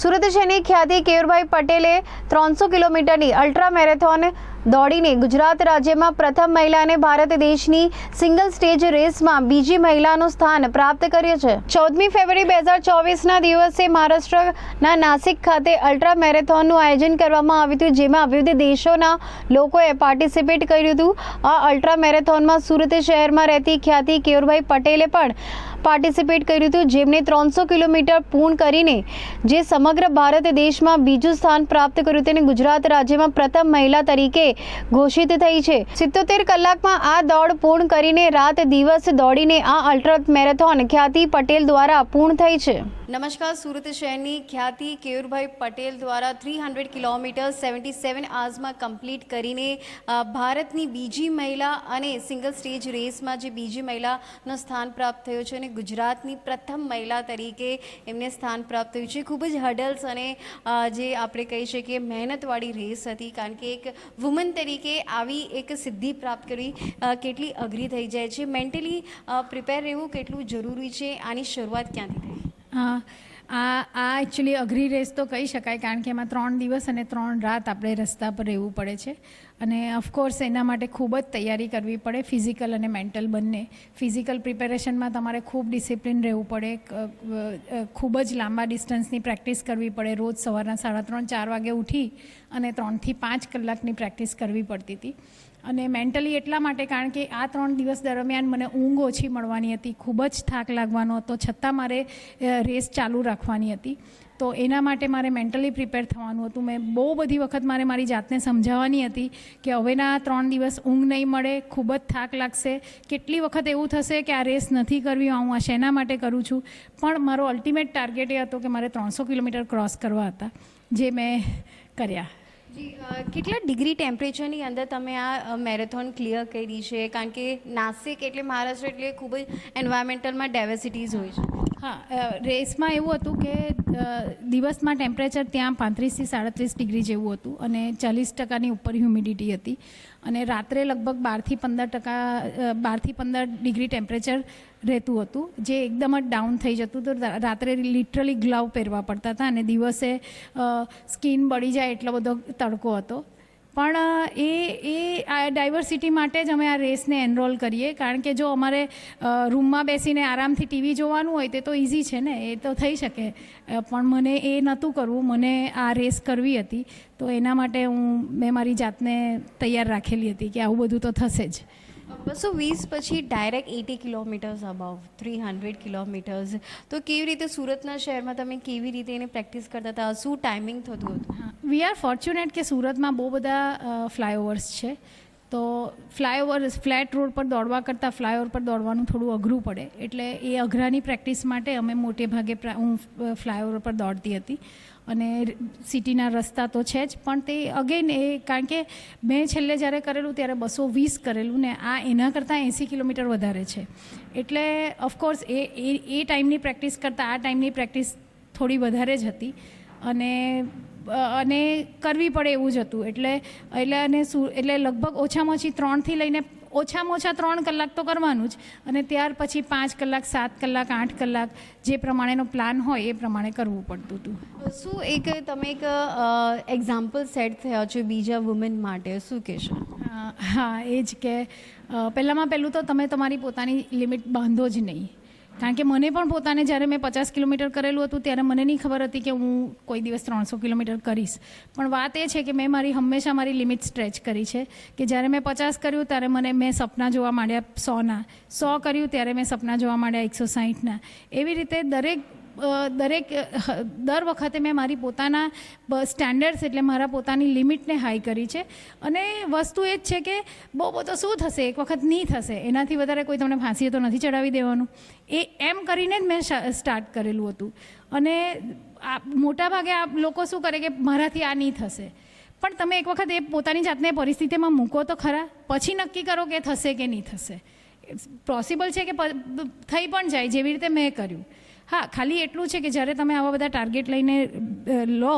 સુરત શહેરની ખ્યાતિ કેયુરભાઈ પટેલે ત્રણસો કિલોમીટરની અલ્ટ્રા મેરેથોન દોડીને ગુજરાત રાજ્યમાં પ્રથમ મહિલા અને ભારત દેશની સિંગલ સ્ટેજ રેસમાં બીજી મહિલાનું સ્થાન પ્રાપ્ત કર્યું છે. ચૌદમી ફેબ્રુઆરી બે હજાર ચોવીસના દિવસે મહારાષ્ટ્રના નાસિક ખાતે અલ્ટ્રા મેરેથોનનું આયોજન કરવામાં આવ્યું હતું, જેમાં વિવિધ દેશોના લોકોએ પાર્ટિસિપેટ કર્યું હતું. આ અલ્ટ્રા મેરેથોનમાં સુરત શહેરમાં રહેતી ખ્યાતિ કેયુરભાઈ પટેલે પણ પાર્ટિસિપેટ કર્યું હતું જેમણે ત્રણસો કિલોમીટર પૂર્ણ કરીને જે સમગ્ર ભારત દેશમાં બીજું સ્થાન પ્રાપ્ત કર્યું તેને ગુજરાત રાજ્યમાં પ્રથમ મહિલા તરીકે ઘોષિત થઈ છે. સિત્તોતેર કલાકમાં આ દોડ પૂર્ણ કરીને રાત દિવસ દોડીને આ અલ્ટ્રા મેરેથોન ખ્યાતિ પટેલ દ્વારા પૂર્ણ થઈ છે. નમસ્કાર, સુરત શહેરની ખ્યાતિ કેયુરભાઈ પટેલ દ્વારા three hundred kilometre seventy seven આજમાં કમ્પ્લીટ કરીને ભારતની બીજી મહિલા અને સિંગલ સ્ટેજ રેસમાં જે બીજી મહિલાનો સ્થાન પ્રાપ્ત થયો છે અને ગુજરાતની પ્રથમ મહિલા તરીકે એમને સ્થાન પ્રાપ્ત થયું છે. ખૂબ જ હડલ્સ અને જે આપણે કહી શકીએ મહેનતવાળી રેસ હતી, કારણ કે એક વુમન તરીકે આવી એક સિદ્ધિ પ્રાપ્ત કરવી કેટલી અઘરી થઈ જાય છે. મેન્ટલી પ્રિપેર રહેવું કેટલું જરૂરી છે? આની શરૂઆત ક્યાંથી થઈ? હા આ આ એકચ્યુઅલી અઘરી રેસ તો કહી શકાય કારણ કે એમાં ત્રણ દિવસ અને ત્રણ રાત આપણે રસ્તા પર રહેવું પડે છે. અને ઓફકોર્સ એના માટે ખૂબ જ તૈયારી કરવી પડે ફિઝિકલ અને મેન્ટલ બંને. ફિઝિકલ પ્રિપેરેશનમાં તમારે ખૂબ ડિસિપ્લિન રહેવું પડે. ખૂબ જ લાંબા ડિસ્ટન્સની પ્રેક્ટિસ કરવી પડે. રોજ સવારના સાડા ત્રણ, ચાર વાગે ઉઠી અને ત્રણથી પાંચ કલાકની પ્રેક્ટિસ કરવી પડતી હતી. અને મેન્ટલી એટલા માટે કારણ કે આ ત્રણ દિવસ દરમિયાન મને ઊંઘ ઓછી મળવાની હતી, ખૂબ જ થાક લાગવાનો હતો, છતાં મારે રેસ ચાલુ રાખવાની હતી. તો એના માટે મારે મેન્ટલી પ્રિપેર થવાનું હતું. મેં બહુ બધી વખત મારે મારી જાતને સમજાવવાની હતી કે હવેના ત્રણ દિવસ ઊંઘ નહીં મળે, ખૂબ જ થાક લાગશે. કેટલી વખત એવું થશે કે આ રેસ નથી કરવી, હું આ શેના માટે કરું છું? પણ મારો અલ્ટિમેટ ટાર્ગેટ એ હતો કે મારે ત્રણસો કિલોમીટર ક્રોસ કરવા હતા, જે મેં કર્યા. કેટલા ડિગ્રી ટેમ્પરેચરની અંદર તમે આ મેરેથોન ક્લિયર કરી છે? કારણ કે નાસિક એટલે મહારાષ્ટ્ર એટલે ખૂબ જ એન્વાયરમેન્ટલમાં ડાયવર્સિટીઝ હોય છે. હા. રેસમાં એવું હતું કે દિવસમાં ટેમ્પરેચર ત્યાં પાંત્રીસથી સાડત્રીસ ડિગ્રી જેવું હતું અને ચાલીસ ટકાની ઉપર હ્યુમિડિટી હતી. અને રાત્રે લગભગ બારથી પંદર ટકા બારથી પંદર ડિગ્રી ટેમ્પરેચર રહેતું હતું, જે એકદમ જ ડાઉન થઈ જતું તો રાત્રે લિટરલી ગ્લવ પહેરવા પડતા હતા અને દિવસે સ્કિન બળી જાય એટલો બધો તડકો હતો. પણ એ એ ડાયવર્સિટી માટે જ અમે આ રેસને એનરોલ કરીએ. કારણ કે જો અમારે રૂમમાં બેસીને આરામથી ટીવી જોવાનું હોય તે તો ઇઝી છે ને? એ તો થઈ શકે. પણ મને એ નહોતું કરવું. મને આ રેસ કરવી હતી. તો એના માટે હું, મેં મારી જાતને તૈયાર રાખેલી હતી કે આવું બધું તો થશે જ. બસો વીસ પછી direct eighty kilometres above three hundred kilometres તો કેવી રીતે સુરતના શહેરમાં તમે કેવી રીતે એને પ્રેક્ટિસ કરતા હતા? શું ટાઈમિંગ થતું હતું? વી આર ફોર્ચ્યુનેટ કે સુરતમાં બહુ બધા ફ્લાયઓવર્સ છે. તો ફ્લાયઓવર ફ્લેટ રોડ પર દોડવા કરતાં ફ્લાયઓવર પર દોડવાનું થોડું અઘરું પડે. એટલે એ અઘરાની પ્રેક્ટિસ માટે અમે મોટે ભાગે હું ફ્લાયઓવર પર દોડતી હતી. અને સિટીના રસ્તા તો છે જ, પણ તે અગેન એ, કારણ કે મેં છેલ્લે જ્યારે કરેલું ત્યારે બસો વીસ કરેલું ને આ એના કરતાં એંસી કિલોમીટર વધારે છે. એટલે ઓફકોર્સ એ એ ટાઈમની પ્રેક્ટિસ કરતાં આ ટાઈમની પ્રેક્ટિસ થોડી વધારે જ હતી. અને અને કરવી પડે એવું જ હતું. એટલે એટલે અને શું એટલે લગભગ ઓછામાં ઓછી ત્રણથી લઈને ઓછામાં ઓછા ત્રણ કલાક તો કરવાનું જ. અને ત્યાર પછી પાંચ કલાક સાત કલાક આઠ કલાક જે પ્રમાણેનો પ્લાન હોય એ પ્રમાણે કરવું પડતું હતું. શું એક તમે એક એક્ઝામ્પલ સેટ થયા છો બીજા વુમેન માટે? શું કહેશો? હા એ જ કે પહેલાંમાં પહેલું તો તમે તમારી પોતાની લિમિટ બાંધો જ નહીં. કારણ કે મને પણ પોતાને જ્યારે મેં પચાસ કિલોમીટર કરેલું હતું, ત્યારે મને નહીં ખબર હતી કે હું કોઈ દિવસ ત્રણસો કિલોમીટર કરીશ. પણ વાત એ છે કે મેં મારી હંમેશા મારી લિમિટ સ્ટ્રેચ કરી છે કે જ્યારે મેં પચાસ કર્યું, ત્યારે મને મેં સપના જોવા માંડ્યા સોના. સો કર્યું, ત્યારે મેં સપના જોવા માંડ્યા એકસો સાહીઠના. એવી રીતે દરેક દરેક દર વખતે મેં મારી પોતાના સ્ટેન્ડર્ડ્સ એટલે મારા પોતાની લિમિટને હાઈ કરી છે. અને વસ્તુ એ જ છે કે બહુ બધો શું થશે? એક વખત નહીં થશે. એનાથી વધારે કોઈ તમને ફાંસીએ તો નથી ચડાવી દેવાનું. એ એમ કરીને જ મેં સ્ટાર્ટ કરેલું હતું. અને આ મોટાભાગે આ લોકો શું કરે કે મારાથી આ નહીં થશે. પણ તમે એક વખત એ પોતાની જાતને પરિસ્થિતિમાં મૂકો તો ખરા. પછી નક્કી કરો કે થશે કે નહીં થશે. પોસિબલ છે કે થઈ પણ જાય, જેવી રીતે મેં કર્યું. હા ખાલી એટલું છે કે જ્યારે તમે આવા બધા ટાર્ગેટ લઈને લો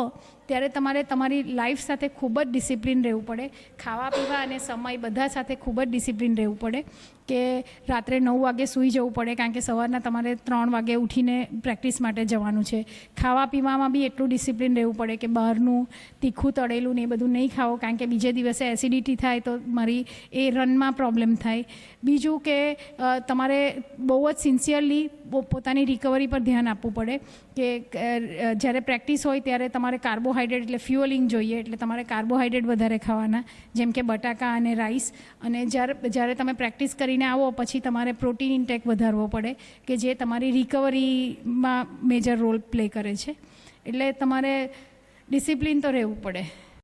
ત્યારે તમારે તમારી લાઈફ સાથે ખૂબ જ ડિસિપ્લિન રહેવું પડે. ખાવા, પીવા અને સમય બધા સાથે ખૂબ જ ડિસિપ્લિન રહેવું પડે કે રાત્રે નવ વાગે સૂઈ જવું પડે કારણ કે સવારના તમારે ત્રણ વાગે ઉઠીને પ્રેક્ટિસ માટે જવાનું છે. ખાવા, પીવામાં બી એટલું ડિસિપ્લિન રહેવું પડે કે બહારનું તીખું, તળેલું ને એ બધું નહીં ખાવો કારણ કે બીજે દિવસે એસિડિટી થાય તો મારી એ રનમાં પ્રોબ્લેમ થાય. બીજું કે તમારે બહુ જ સિન્સિયરલી પોતાની રિકવરી પર ધ્યાન આપવું પડે કે જ્યારે પ્રેક્ટિસ હોય ત્યારે તમારે કાર્બોહાઈડ્રેટ એટલે ફ્યુઅલિંગ જોઈએ એટલે તમારે કાર્બોહાઈડ્રેટ વધારે ખાવાના, જેમ કે બટાકા અને રાઈસ. અને જ્યારે જ્યારે તમે પ્રેક્ટિસ કરીને આવો, પછી તમારે પ્રોટીન ઇન્ટેક વધારવો પડે, કે જે તમારી રિકવરીમાં મેજર રોલ પ્લે કરે છે. એટલે તમારે ડિસિપ્લિન તો રહેવું પડે.